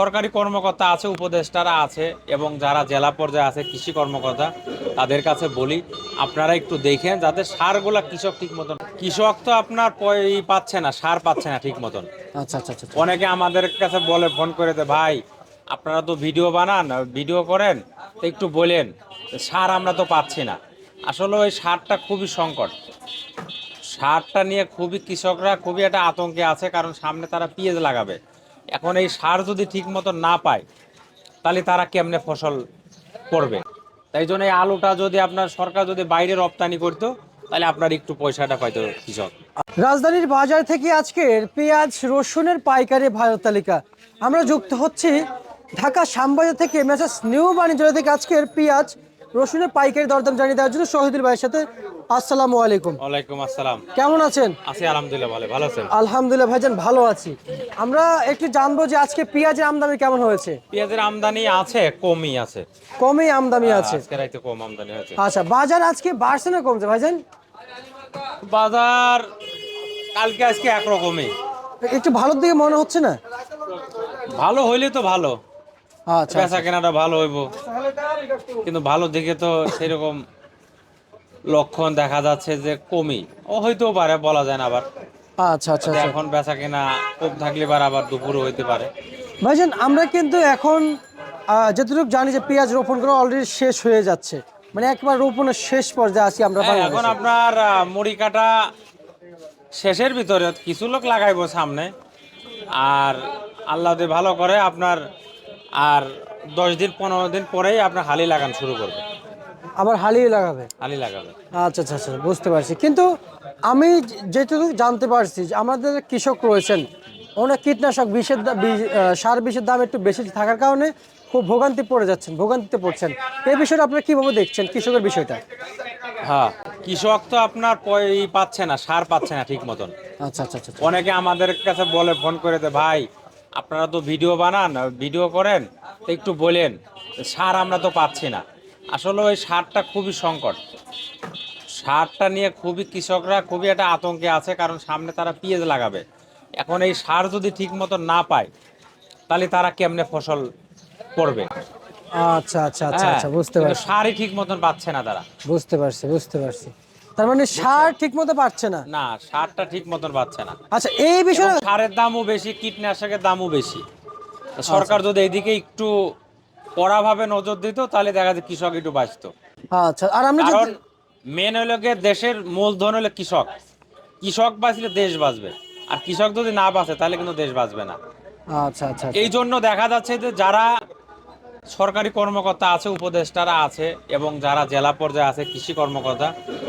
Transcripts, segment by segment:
সরকারি কর্মকর্তা আছে উপদেষ্টারা আছে এবং যারা জেলা পর্যায়ে আছে কৃষি কর্মকর্তা তাদের কাছে বলি আপনারা একটু দেখেন যাতে সারগুলা কৃষক ঠিক মতন কৃষক তো আপনার পাচ্ছে না সার পাচ্ছে না ঠিক মতন। আচ্ছা আচ্ছা আচ্ছা অনেকে আমাদের কাছে বলে ফোন করে দে ভাই আপনারা তো ভিডিও বানান ভিডিও করেন তো একটু বলেন সার আমরা তো পাচ্ছি না। আসলে ওই সারটা খুবই সংকট। সারটা নিয়ে খুবই কৃষকরা খুবই একটা আতঙ্কে আছে কারণ সামনে তারা পেঁয়াজ লাগাবে। এখন এই সার যদি ঠিক মতো না পায়, তাহলে তারা কেমনে ফসল করবে? তাই জন্য এই আলুটা যদি আপনার সরকার যদি বাইরে রপ্তানি করতো, তাহলে আপনার একটু পয়সাটা পাইতো কৃষক। রাজধানীর বাজার থেকে আজকের পেঁয়াজ রসুনের পাইকারি ভাড়া তালিকা। আমরা যুক্ত হচ্ছি ঢাকা শ্যামবাজার থেকে মেসাস নিউ বাণিজ্য থেকে আজকের পেঁয়াজ রসুনের পাইকারি দরদাম জানিয়ে দেওয়ার জন্য শহীদুল ভাইয়ের সাথে আসসালামু আলাইকুম। ওয়ালাইকুম আসসালাম। কেমন আছেন? আছি আলহামদুলিল্লাহ ভালো ভালো আছেন? আলহামদুলিল্লাহ ভাইজান ভালো আছি। আমরা একটু জানব যে আজকে পেঁয়াজের আমদানি কেমন হয়েছে? পেঁয়াজের আমদানি আছে কমই আছে। কমই আমদানি আছে। আজকে রাইতে কম আমদানি হয়েছে। আচ্ছা বাজার আজকে বাড়ছে না কমছে ভাইজান বাজার কালকে আজকে একরকমই। একটু ভালোর দিকে মনে হচ্ছে না? ভালো হইলে তো ভালো। আচ্ছা। বেচা কেনাটা ভালো হইব। কিন্তু ভালো দিকে তো সেরকম লক্ষণ দেখা যাচ্ছে যে কমই। ও হইতেও পারে বলা যায় না আবার। আচ্ছা আচ্ছা আচ্ছা। এখন বেচা কেনা কম থাকলে এবার আবার দুপুরও হইতে পারে। ভাইজান আমরা কিন্তু এখন যতটুকু জানি যে পেঁয়াজ রোপণ করা অলরেডি শেষ হয়ে যাচ্ছে। মানে একবার রোপণের শেষ পর্যায়ে আছি আমরা হ্যাঁ, এখন আপনার মুড়ি কাটা শেষের ভিতরে কিছু লোক লাগাইবো সামনে। আর আল্লাহ যদি ভালো করে আপনার আর দশ দিন পনেরো দিন পরেই আপনার হালি লাগান শুরু করবে। আবার হালিয়ে লাগাবে? হালি লাগাবে। আচ্ছা আচ্ছা আচ্ছা বুঝতে পারছি। কিন্তু আমি যেটুকু জানতে পারছি যে আমাদের কৃষক রয়েছেন অনেক কীটনাশক বিষের সার বিষের দাম একটু বেশি থাকার কারণে খুব ভোগান্তি পড়ে যাচ্ছেন ভোগান্তিতে পড়ছেন। এই বিষয়টা আপনারা কীভাবে দেখছেন কৃষকের বিষয়টা? হ্যাঁ কৃষক তো আপনার পয়- পাচ্ছে না সার পাচ্ছে না ঠিক মতন। আচ্ছা আচ্ছা আচ্ছা অনেকে আমাদের কাছে বলে ফোন করে দে ভাই আপনারা তো ভিডিও বানান ভিডিও করেন তো একটু বলেন সার আমরা তো পাচ্ছি না। আসলে ওই সারটা খুবই সংকট। সারটা নিয়ে খুবই কৃষকরা খুবই একটা আতঙ্কে আছে কারণ সামনে তারা পেঁয়াজ লাগাবে। এখন এই সার যদি ঠিক মতো না পায় তাহলে তারা কেমনে ফসল করবে? আচ্ছা আচ্ছা আচ্ছা হ্যাঁ, আচ্ছা বুঝতে পারছি। সারই ঠিক মতন পাচ্ছে না তারা। বুঝতে পারছি বুঝতে পারছি। তার মানে সার ঠিক মতো পাচ্ছে না। না সারটা ঠিক মতন পাচ্ছে না। আচ্ছা এই বিষয়ে সারের দামও বেশি কীটনাশকের দামও বেশি। সরকার যদি এইদিকে একটু কড়াভাবে নজর দিত তাহলে দেখা যায় কৃষক একটু বাঁচত। আচ্ছা আর আমরা কারণ মেন হইল গিয়ে দেশের মূলধন হলো কৃষক। কৃষক বাঁচলে দেশ বাঁচবে। আর কৃষক যদি না বাঁচে তাহলে কিন্তু দেশ বাঁচবে না। আচ্ছা আচ্ছা এই জন্য দেখা যাচ্ছে যে যারা সরকারি কর্মকর্তা আছে উপদেষ্টারা আছে এবং যারা জেলা পর্যায়ে আছে কৃষি কর্মকর্তা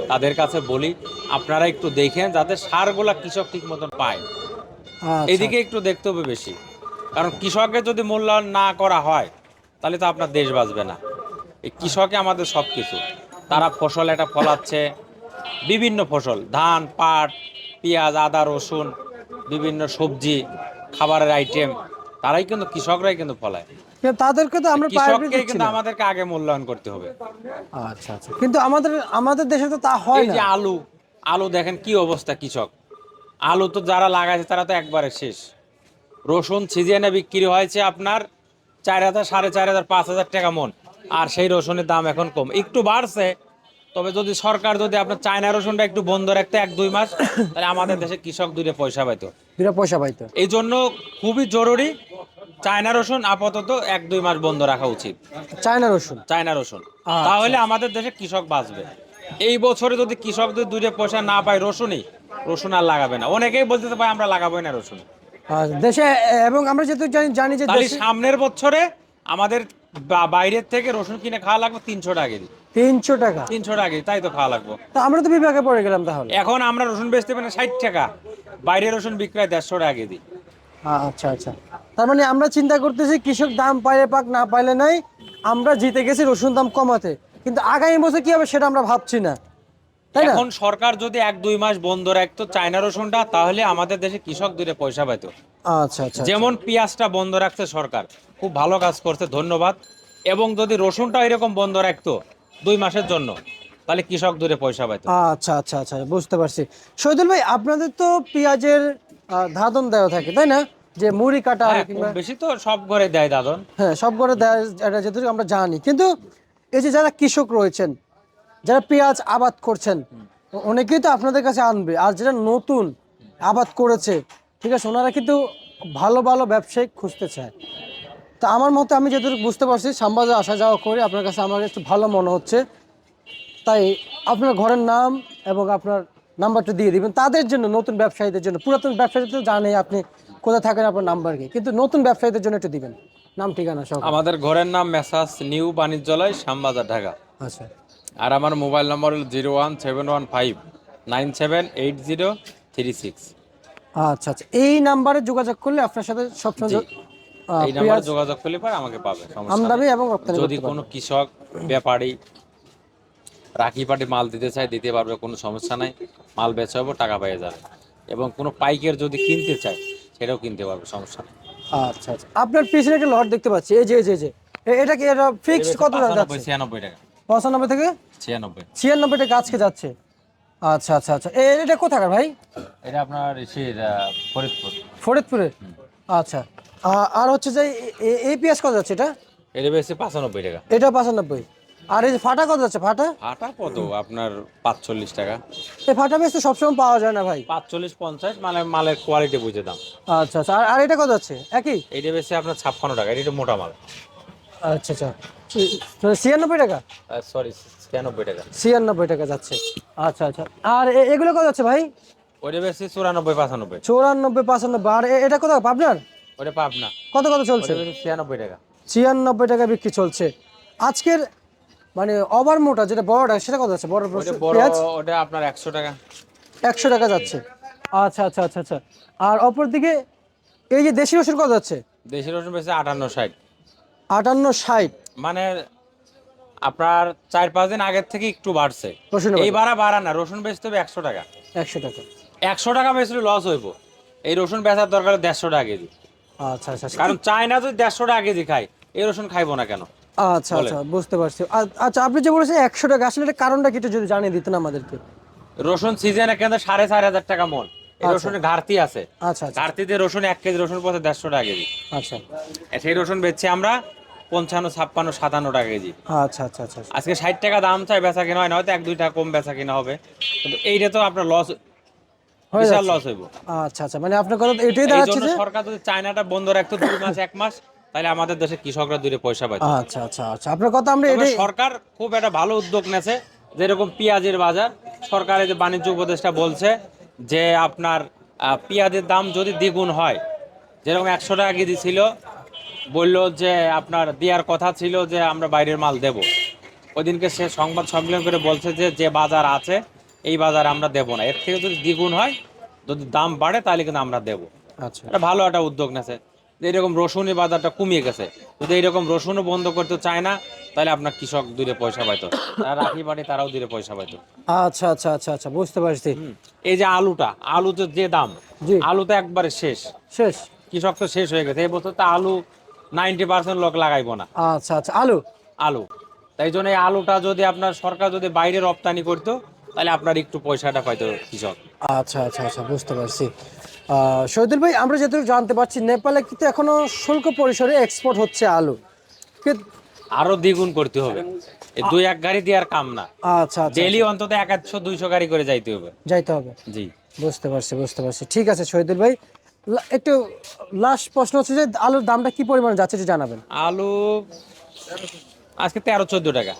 তাদের কাছে বলি আপনারা একটু দেখেন যাতে সারগুলা কৃষক ঠিক মতন পায়। আচ্ছা। এদিকে একটু দেখতে হবে বেশি। কারণ কৃষকের যদি মূল্যায়ন না করা হয় তাহলে তো আপনার দেশ বাঁচবে না। এই কৃষকে আমাদের সব কিছু তারা ফসল একটা ফলাচ্ছে বিভিন্ন ফসল ধান পাট পেঁয়াজ আদা রসুন বিভিন্ন সবজি খাবারের আইটেম তারাই কিন্তু কৃষকরাই কিন্তু ফলায়। তাদেরকে তো আমরা priority দিচ্ছি কিন্তু আমাদেরকে আগে মূল্যায়ন করতে হবে। আচ্ছা আচ্ছা। কিন্তু আমাদের আমাদের দেশে তো তা হয় এই যে আলু আলু দেখেন কি অবস্থা কৃষক। আলু তো যারা লাগাইছে তারা তো একবারে শেষ। রসুন সিজনে বিক্রি হয়েছে আপনার চার হাজার সাড়ে চার হাজার পাঁচ হাজার টাকা মন। আর সেই রসুনের দাম এখন কম। একটু বাড়ছে তবে যদি সরকার যদি আপনার চায়না রসুনটা একটু বন্ধ রাখতে এক দুই মাস তাহলে আমাদের দেশে কৃষক দুইটা পয়সা পাইতো। দুটা পয়সা পাইতো। এই জন্য খুবই জরুরি চায়না রসুন আপাতত এক দুই মাস বন্ধ রাখা উচিত। চায়না রসুন? চায়না রসুন। আচ্ছা। তাহলে আমাদের দেশে কৃষক বাঁচবে। এই বছরে যদি কৃষক যদি দুইটা পয়সা না পায় রসুনই রসুন আর লাগাবে না। অনেকেই বলতে পারে আমরা লাগাবোই না রসুন। দেশে এবং আমরা যেহেতু জানি যে সামনের বছরে আমাদের বাইরের থেকে রসুন কিনে খাওয়া লাগবে তিনশো টাকা কেজি। তিনশো টাকা? তিনশো টাকা তাই তো খাওয়া লাগবে। তা আমরা তো বিভাগে পড়ে গেলাম তাহলে। এখন আমরা রসুন বেচতে পারি ষাট টাকা। বাইরে রসুন বিক্রয় দেড়শো টাকা কেজি। আচ্ছা আচ্ছা। তার মানে আমরা চিন্তা করতেছি কৃষক দাম পাইলে পাক না পাইলে নাই আমরা জিতে গেছি রসুন দাম কমাতে। কিন্তু আগামী বছর কি হবে সেটা আমরা ভাবছি না। এখন সরকার যদি এক দুই মাস বন্ধ রাখতো চায়না রসুনটা তাহলে আমাদের দেশে কৃষক দুটো পয়সা পাইতো। আচ্ছা আচ্ছা যেমন পেঁয়াজটা বন্ধ রাখছে সরকার খুব ভালো কাজ করছে ধন্যবাদ। এবং যদি রসুনটা এরকম বন্ধ রাখতো দুই মাসের জন্য তাহলে কৃষক দূরে পয়সা পাইতো। আচ্ছা আচ্ছা আচ্ছা বুঝতে পারছি। শহীদুল ভাই আপনাদের তো পেঁয়াজের ধাদন দেওয়া থাকে তাই না? যে মুড়ি কাটা হ্যাঁ, বেশি তো সব ঘরে দেয় দাদন। হ্যাঁ সব ঘরে দেয় এটা যেহেতু আমরা জানি। কিন্তু এই যে যারা কৃষক রয়েছেন যারা পেঁয়াজ আবাদ করছেন অনেকেই তো আপনাদের কাছে আনবে। আর যারা নতুন আবাদ করেছে ঠিক আছে ওনারা কিন্তু ভালো ভালো ব্যবসায়ী খুঁজতে চায়। তা আমার মতে আমি যেহেতু বুঝতে পারছি শ্যামবাজার আসা যাওয়া করে আপনার কাছে আমার একটু ভালো মনে হচ্ছে। তাই আপনার ঘরের নাম এবং আপনার নাম্বারটা দিয়ে দিবেন। তাদের জন্য নতুন ব্যবসায়ীদের জন্য। পুরাতন ব্যবসায়ীদের তো জানে আপনি কোথায় থাকেন আপনার নাম্বার কি? কিন্তু নতুন ব্যবসায়ীদের জন্য একটু দিবেন। নাম ঠিকানা সব। আমাদের ঘরের নাম মেসাস নিউ বাণিজ্যালয় শ্যামবাজার ঢাকা। আচ্ছা। আর আমার মোবাইল নম্বর হল zero one seven one five nine seven eight zero three six. আচ্ছা আচ্ছা। এই নাম্বারে যোগাযোগ করলে আপনার সাথে সবসময় এই নাম্বারে যোগাযোগ করলে পরে আমাকে পাবে আমদানি এবং রপ্তানি যদি কোনো কৃষক ব্যাপারী রাখি পাটি মাল দিতে চায় দিতে পারবে কোনো সমস্যা নাই। মাল বেচা হবে টাকা পেয়ে যাবে। এবং কোনো পাইকের যদি কিনতে চায় সেটাও কিনতে পারবে সমস্যা নেই। আচ্ছা আচ্ছা। আপনার পিছনে একটা লট দেখতে পাচ্ছি। এই যে এই যে এই যে। এটা কি এটা ফিক্সড কত যাচ্ছে? ছিয়ানব্বই টাকা। পঁচানব্বই থেকে? ছিয়ানব্বই। ছিয়ানব্বই টাকা আজকে যাচ্ছে। আচ্ছা আচ্ছা আচ্ছা। এটা কোথাকার ভাই? এটা আপনার ফরিদপুর। ফরিদপুরে? আচ্ছা। আর হচ্ছে যে এই পেঁয়াজ কত যাচ্ছে এটা? এটা বেশি পাঁচানব্বই টাকা। এটা পাঁচানব্বই। আর এই যে ফাটা কত যাচ্ছে? ফাটা? আটা কত? আপনার পাঁচচল্লিশ টাকা। এই ফাটা পেঁয়াজ তো সবসময় পাওয়া যায় না ভাই। পাঁচচল্লিশ পঞ্চাশ মানে মালের কোয়ালিটি বুঝে দাম। আচ্ছা আচ্ছা। আর- এটা কত যাচ্ছে? একই? এইটা বেশি আপনার ছাপ্পান্ন টাকা এটা মোটা মাল। আচ্ছা আচ্ছা। ছিয়ানব্বই টাকা? সরি ছিয়ানব্বই টাকা। ছিয়ানব্বই টাকা যাচ্ছে। আচ্ছা আচ্ছা। আর এগুলো কত যাচ্ছে ভাই? ওইটা বেশি চুরানব্বই পাঁচানব্বই। চৌরানব্বই পাঁচানব্বই। আর এটা কত পাবনার? ওটা পাব না কত কত চলছে? ছিয়ানব্বই টাকা। ছিয়ানব্বই টাকা বিক্রি চলছে। আজকের মানে ওভার মোটা যেটা বড়টা সেটা কত আছে বড় পেঁয়াজ? ওটা আপনার একশো টাকা। একশো টাকা যাচ্ছে। আচ্ছা আচ্ছা আচ্ছা আচ্ছা। আর অপর দিকে এই যে দেশি রসুন কত যাচ্ছে? দেশি রসুন বেশি আটান্ন ষাট। আটান্ন ষাট। মানে আপনার চার পাঁচ দিন আগের থেকে একটু বাড়ছে। এই বাড়া বাড়া না রসুন বেচতে হবে একশো টাকা। একশো টাকা। একশো টাকা বেচলে লস হইব। এই রসুন বেচার দরকার দেড়শো টাকা কেজি। আচ্ছা আচ্ছা আচ্ছা। কারণ চায়না যদি দেড়শো টাকা কেজি খায় এই রসুন খাইবো না কেন? আচ্ছা আচ্ছা বুঝতে পারছি। আচ্ছা আপনি যে বলেছেন একশো টাকা আসলে এটা কারণটা কি যদি জানিয়ে দিতেন আমাদেরকে? রসুন সিজনে কেন সাড়ে চার হাজার টাকা মন। রসুনের ঘাটতি আছে। আচ্ছা আচ্ছা। ঘাটতিতে রসুন এক কেজি রসুন পথে দেড়শো টাকা কেজি। আচ্ছা। সেই রসুন বেচছি আমরা পঞ্চান্ন ছাপ্পান্ন সাতান্ন টাকা কেজি। আচ্ছা আচ্ছা আচ্ছা আচ্ছা। আজকে ষাট টাকা দাম চাই বেচা কিনা হয় না হয়তো এক দুই টাকা কম বেচা কিনা হবে। কিন্তু এইটা তো আপনার লস বিশাল লস হইব। আচ্ছা আচ্ছা মানে আপনার কথা এটাই দাঁড়াচ্ছে যে সরকার যদি চায়নাটা বন্ধ রাখতো দুই মাস এক মাস তাহলে আমাদের দেশে কৃষকরা দূরে পয়সা পাইতো আচ্ছা আচ্ছা আচ্ছা। আপনার কথা আমরা এটাই সরকার খুব একটা ভালো উদ্যোগ নেছে যেরকম পেঁয়াজের বাজার। সরকারের যে বাণিজ্য উপদেষ্টা বলছে যে আপনার পেঁয়াজের দাম যদি দ্বিগুণ হয় যেরকম একশো টাকা কেজি ছিল বলল যে আপনার দেওয়ার কথা ছিল যে আমরা বাইরের মাল দেব। ওইদিনকে সে সংবাদ সম্মেলন করে বলছে যে যে বাজার আছে এই বাজার আমরা দেব না। এর থেকে যদি দ্বিগুণ হয় যদি দাম বাড়ে তাহলে কিন্তু আমরা দেবো। আচ্ছা। এটা ভালো একটা উদ্যোগ নেছে। এরকম রসুনের বাজারটা কমিয়ে গেছে। যদি এইরকম রসুনও বন্ধ করতে চায় না তাহলে আপনার কৃষক দূরে পয়সা পাইতো। তারা রাখি বাড়ি তারাও দূরে পয়সা পাইতো। আচ্ছা আচ্ছা আচ্ছা আচ্ছা বুঝতে পারছি। এই যে আলুটা আলুতে যে দাম আলু তো একবারে শেষ। শেষ। কৃষক তো শেষ হয়ে গেছে। এই বছর তো আলু নাইনটি পার্সেন্ট লোক লাগাইবো না। আচ্ছা আচ্ছা আলু? আলু। তাই জন্য এই আলুটা যদি আপনার সরকার যদি বাইরে রপ্তানি করতো তাহলে আপনার একটু পয়সাটা পাইতো কৃষক। আচ্ছা আচ্ছা আচ্ছা বুঝতে পারছি। শহীদুল ভাই আমরা যেহেতু জানতে পারছি নেপালে কিন্তু এখনও শুল্ক পরিসরে এক্সপোর্ট হচ্ছে আলু। আরও দ্বিগুণ করতে হবে। এই দুই এক গাড়ি দিয়ে আর কাম না। আচ্ছা আচ্ছা ডেলি অন্তত এক একশো দুইশো গাড়ি করে যাইতে হবে। যাইতে হবে। জি। বুঝতে পারছি বুঝতে পারছি। ঠিক আছে শহীদুল ভাই। একটু লাস্ট প্রশ্ন হচ্ছে যে আলুর দামটা কি পরিমাণে যাচ্ছে একটু জানাবেন। আলু আজকে তেরো চোদ্দ টাকা।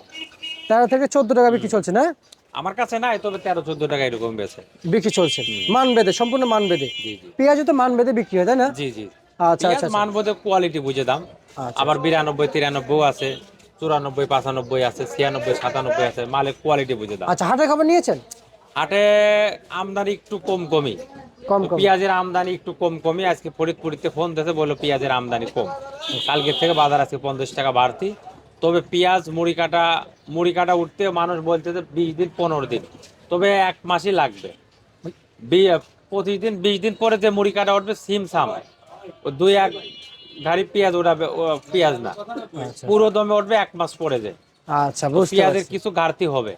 তেরো থেকে চোদ্দ টাকা বিক্রি চলছে না? আমার কাছে নাই তবে তেরো চোদ্দ টাকা এরকম বেছে বিক্রি চলছে। মান বেঁধে সম্পূর্ণ মান বেঁধে পেঁয়াজও তো মান বেঁধে বিক্রি হয় তাই না? জি জি। আচ্ছা আচ্ছা পেঁয়াজ মানবোধে কোয়ালিটি বুঝে দাম। আচ্ছা। আবার বিরানব্বই তিরানব্বই আছে চুরানব্বই পাঁচানব্বই আছে ছিয়ানব্বই সাতানব্বই আছে মালের কোয়ালিটি বুঝে দাম। আচ্ছা হাটের খবর নিয়েছেন? হাটে আমদানি একটু কম কমই। কম কম। পেঁয়াজের আমদানি একটু কম কমই আজকে ফরিদপুরিতে ফোন দিয়েছে বলল পেঁয়াজের আমদানি কম। কালকের থেকে বাজার আজকে পঞ্চাশ টাকা বাড়তি। তবে পেঁয়াজ মুড়ি কাটা মুড়ি কাটা উঠতে মানুষ বলতে যে বিশ দিন পনেরো দিন। তবে এক মাসই লাগবে। প্রতিদিন বিশ দিন পরে যে মুড়ি কাটা উঠবে সিম সাম ও দুই এক গাড়ি পেঁয়াজ উঠাবে পেঁয়াজ না। আচ্ছা। পুরো দমে উঠবে এক মাস পরে যে। আচ্ছা পেঁয়াজের কিছু ঘাটতি হবে।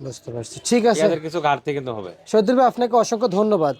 বুঝতে পারছি। ঠিক আছে। পেঁয়াজের কিছু ঘাটতি কিন্তু হবে। শহীদুল ভাই আপনাকে অসংখ্য ধন্যবাদ।